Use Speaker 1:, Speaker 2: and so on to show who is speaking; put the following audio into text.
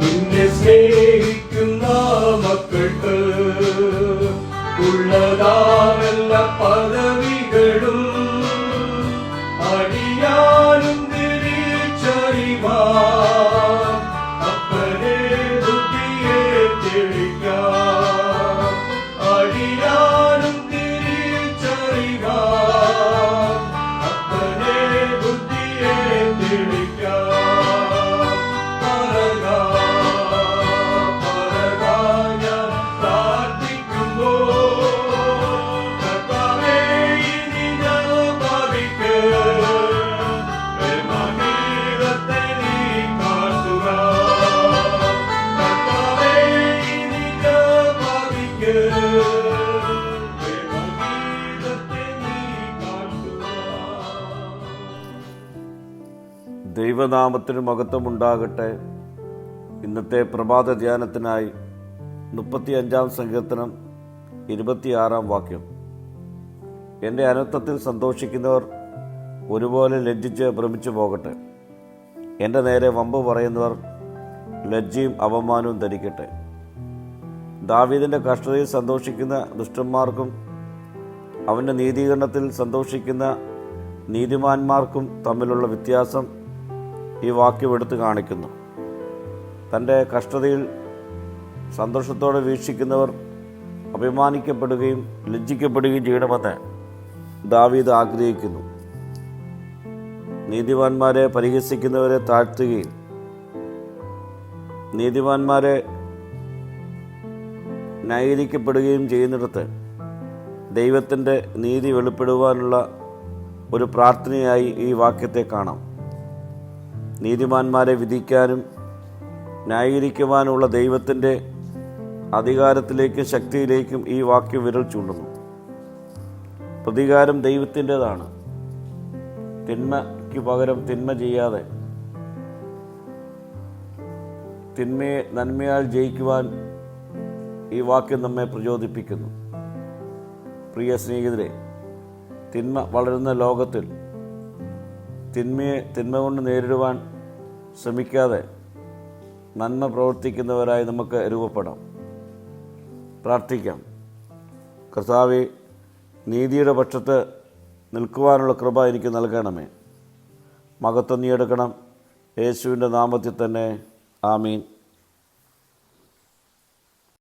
Speaker 1: നിന്നെ സ്നേഹിക്കുന്ന
Speaker 2: ദൈവനാമത്തിന് മഹത്വമുണ്ടാകട്ടെ. ഇന്നത്തെ പ്രഭാത ധ്യാനത്തിനായി മുപ്പത്തി അഞ്ചാം സങ്കീർത്തനം ഇരുപത്തിയാറാം വാക്യം. എന്റെ അനർത്ഥത്തിൽ സന്തോഷിക്കുന്നവർ ഒരുപോലെ ലജ്ജിച്ച് ഭ്രമിച്ചു പോകട്ടെ. എന്റെ നേരെ വമ്പ് പറയുന്നവർ ലജ്ജയും അപമാനവും ധരിക്കട്ടെ. ദാവീദിന്റെ കഷ്ടതയിൽ സന്തോഷിക്കുന്ന ദുഷ്ടന്മാർക്കും അവന്റെ നീതീകരണത്തിൽ സന്തോഷിക്കുന്ന നീതിമാന്മാർക്കും തമ്മിലുള്ള വ്യത്യാസം ഈ വാക്യം എടുത്തു കാണിക്കുന്നു. തന്റെ കഷ്ടതയിൽ സന്തോഷത്തോടെ വീക്ഷിക്കുന്നവർ അഭിമാനിക്കപ്പെടുകയും ലജ്ജിക്കപ്പെടുകയും ചെയ്യണമെന്ന് ദാവീദ് ആഗ്രഹിക്കുന്നു. നീതിവാന്മാരെ പരിഹസിക്കുന്നവരെ താഴ്ത്തുകയും നീതിവാന്മാരെ ന്യായീകരിക്കപ്പെടുകയും ചെയ്യുന്നിടത്ത് ദൈവത്തിന്റെ നീതി വെളിപ്പെടുവാനുള്ള ഒരു പ്രാർത്ഥനയായി ഈ വാക്യത്തെ കാണാം. നീതിമാന്മാരെ വിധിക്കാനും ന്യായീകരിക്കുവാനുള്ള ദൈവത്തിന്റെ അധികാരത്തിലേക്കും ശക്തിയിലേക്കും ഈ വാക്യം വിരൽ ചൂണ്ടുന്നു. പ്രതികാരം ദൈവത്തിന്റെതാണ്. തിന്മയ്ക്ക് പകരം തിന്മ ചെയ്യാതെ തിന്മയെ നന്മയാൽ ജയിക്കുവാൻ ഈ വാക്യം നമ്മെ പ്രചോദിപ്പിക്കുന്നു. പ്രിയ സ്നേഹിതരെ തിന്മ വളരുന്ന ലോകത്തിൽ തിന്മയെ തിന്മ കൊണ്ട് നേരിടുവാൻ ശ്രമിക്കാതെ നന്മ പ്രവർത്തിക്കുന്നവരായി നമുക്ക് രൂപപ്പെടാം. പ്രാർത്ഥിക്കാം. കർത്താവെ നീതിയുടെ പക്ഷത്ത് നിൽക്കുവാനുള്ള കൃപ എനിക്ക് നൽകണമേ. മകത്വം നീ എടുക്കണം. യേശുവിന്റെ നാമത്തിൽ തന്നെ. ആമീൻ.